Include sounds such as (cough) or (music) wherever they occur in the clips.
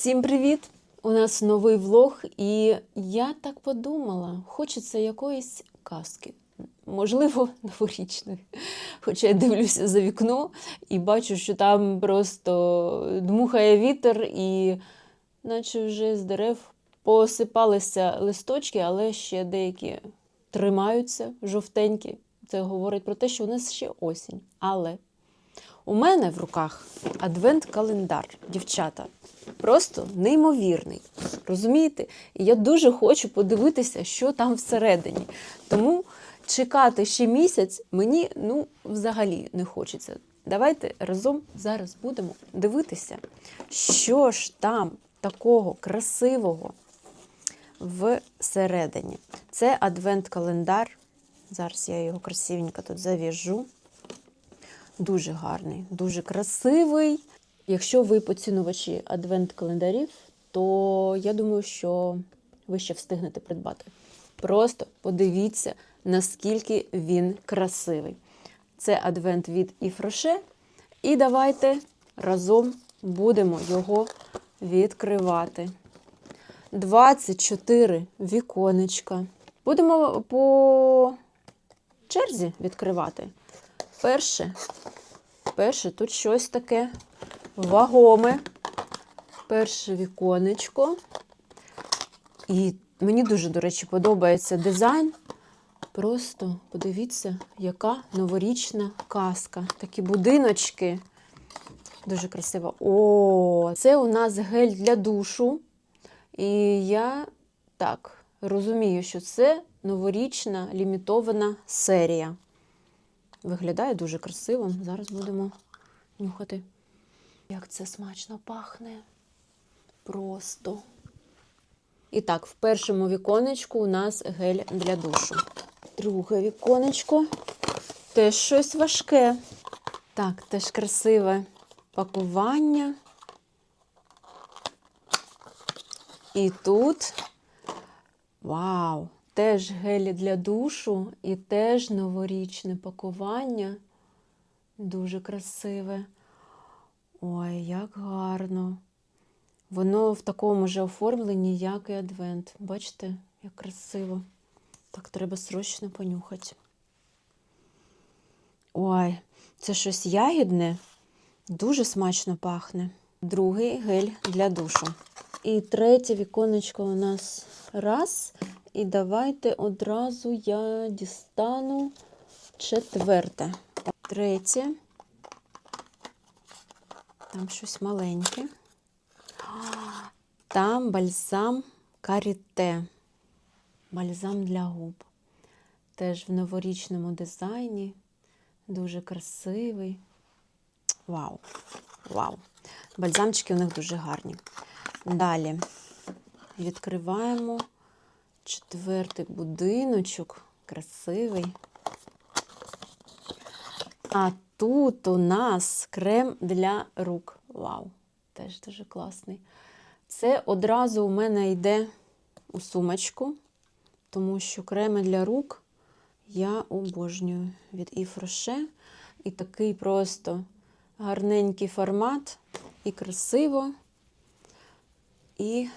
Всім привіт! У нас новий влог, і я так подумала, хочеться якоїсь казки, можливо, (laughs) новорічної. Хоча я дивлюся за вікно і бачу, що там просто дмухає вітер, і наче вже з дерев посипалися листочки, але ще деякі тримаються жовтенькі. Це говорить про те, що у нас ще осінь. Але у мене в руках адвент-календар, дівчата. Просто неймовірний. Розумієте? І я дуже хочу подивитися, що там всередині. Тому чекати ще місяць мені ну, взагалі не хочеться. Давайте разом зараз будемо дивитися, що ж там такого красивого всередині. Це адвент-календар. Зараз я його красивенько тут зав'яжу. Дуже гарний, дуже красивий. Якщо ви поцінувачі адвент-календарів, то я думаю, що ви ще встигнете придбати. Просто подивіться, наскільки він красивий. Це адвент від Іфроше. І давайте разом будемо його відкривати. 24 віконечка. Будемо по черзі відкривати. Перше, перше тут щось таке вагоме. Перше віконечко. І мені дуже, до речі, подобається дизайн. Просто подивіться, яка новорічна казка. Такі будиночки. Дуже красиво. О, це у нас гель для душу. І я так розумію, що це новорічна лімітована серія. Виглядає дуже красиво. Зараз будемо нюхати. Як це смачно пахне. Просто. І так, в першому віконечку у нас гель для душу. Друге віконечко. Теж щось важке. Так, теж красиве пакування. І тут. Вау! Теж гелі для душу і теж новорічне пакування. Дуже красиве. Ой, як гарно. Воно в такому ж оформленні, як і адвент. Бачите, як красиво. Так, треба срочно понюхати. Ой, це щось ягідне, дуже смачно пахне. Другий гель для душу. І третє віконечко у нас раз. І давайте одразу я дістану четверте. Третє. Там щось маленьке. Там бальзам каріте. Бальзам для губ. Теж в новорічному дизайні. Дуже красивий. Вау! Вау! Бальзамчики у них дуже гарні. Далі відкриваємо четвертий будиночок. Красивий. А тут у нас крем для рук. Вау! Теж дуже класний. Це одразу у мене йде у сумочку, тому що креми для рук я обожнюю від Rocher. І такий просто гарненький формат, і красиво, і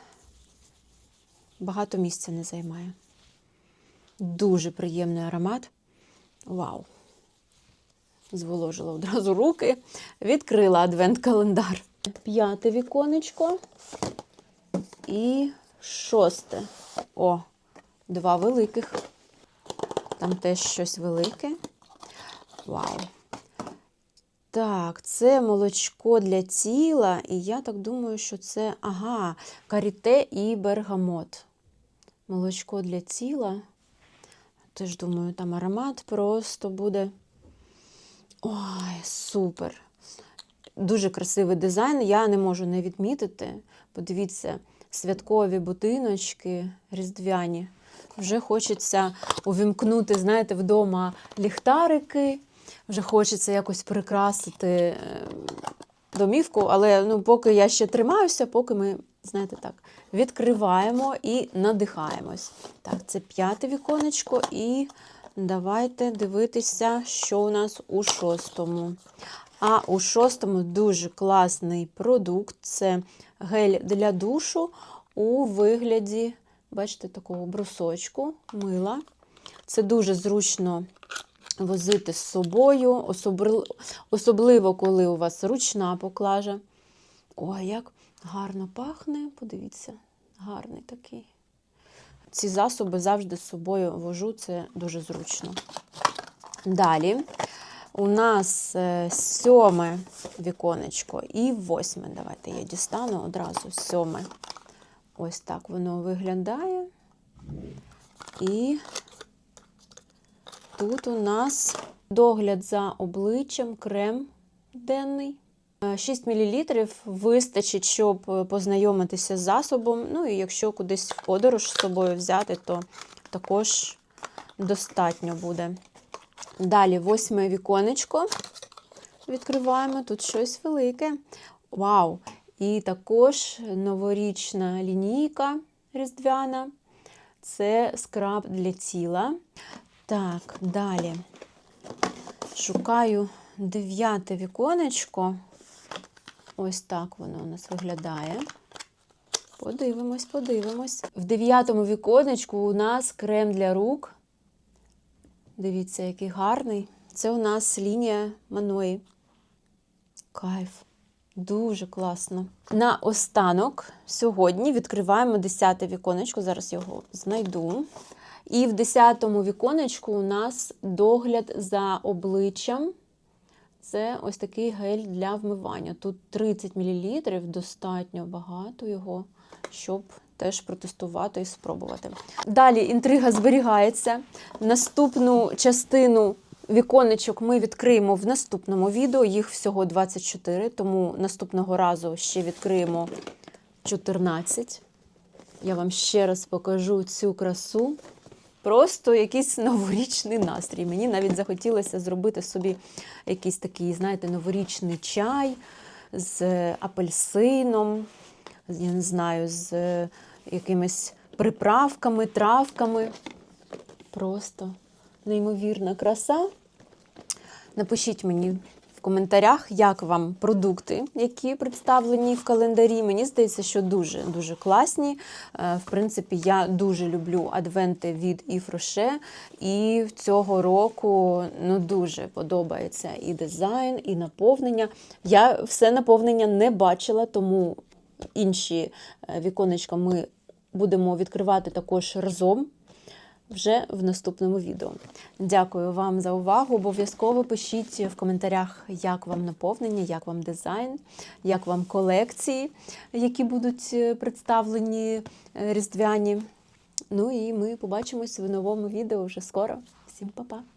багато місця не займає. Дуже приємний аромат. Вау! Зволожила одразу руки, відкрила адвент-календар. П'яте віконечко і шосте. О, два великих. Там теж щось велике. Вау! Так, це молочко для тіла, і я так думаю, що це, ага, каріте і бергамот. Молочко для тіла. Теж думаю, там аромат просто буде. Ой, супер! Дуже красивий дизайн. Я не можу не відмітити. Подивіться, святкові будиночки різдвяні. Вже хочеться увімкнути, знаєте, вдома ліхтарики. Вже хочеться якось прикрасити е, домівку, але ну, поки я ще тримаюся, поки ми, знаєте так, відкриваємо і надихаємось. Так, це п'яте віконечко, і давайте дивитися, що у нас у шостому. А у шостому дуже класний продукт це гель для душу у вигляді, бачите, такого брусочку, мила. Це дуже зручно возити з собою, особливо, коли у вас ручна поклажа. Ой, як гарно пахне, подивіться, гарний такий. Ці засоби завжди з собою вожу, це дуже зручно. Далі у нас е, сьоме віконечко і восьме. Давайте я дістану одразу сьоме. Ось так воно виглядає. І тут у нас догляд за обличчям, крем денний. 6 мл вистачить, щоб е, познайомитися з засобом. Ну і якщо кудись в подорож з собою взяти, то також достатньо буде. Далі восьме віконечко. Відкриваємо тут щось велике. Вау! І також новорічна лінійка різдвяна. Це скраб для тіла. Так, далі шукаю дев'яте віконечко. Ось так воно у нас виглядає. Подивимось, подивимось. В дев'ятому віконечку у нас крем для рук. Дивіться, який гарний. Це у нас лінія Маної. Кайф. Дуже класно. На останок сьогодні відкриваємо 10 віконечко. Зараз його знайду. І в 10 віконечку у нас догляд за обличчям. Це ось такий гель для вмивання. Тут 30 мл, достатньо багато його, щоб теж протестувати і спробувати. Далі інтрига зберігається. Наступну частину віконечок ми відкриємо в наступному відео. Їх всього 24, тому наступного разу ще відкриємо 14. Я вам ще раз покажу цю красу. Просто якийсь (laughs) новорічний настрій. Мені навіть захотілося зробити собі якийсь такий, знаєте, новорічний чай з апельсином, я не знаю, з якимись приправками, травками. Просто неймовірна краса. Напишіть мені коментарях, як вам продукти, які представлені в календарі. Мені здається, що дуже дуже класні. Е, В принципі, я дуже люблю адвенти від Rocher. І цього року ну, дуже подобається і дизайн, і наповнення. Я все наповнення не бачила, тому інші е, віконечка ми будемо відкривати також разом вже в наступному відео. Дякую вам за увагу. Обов'язково пишіть в коментарях, як вам наповнення, як вам дизайн, як вам колекції, які будуть е, представлені е, різдвяні. Ну і ми побачимось в новому відео вже скоро. Всім па-па!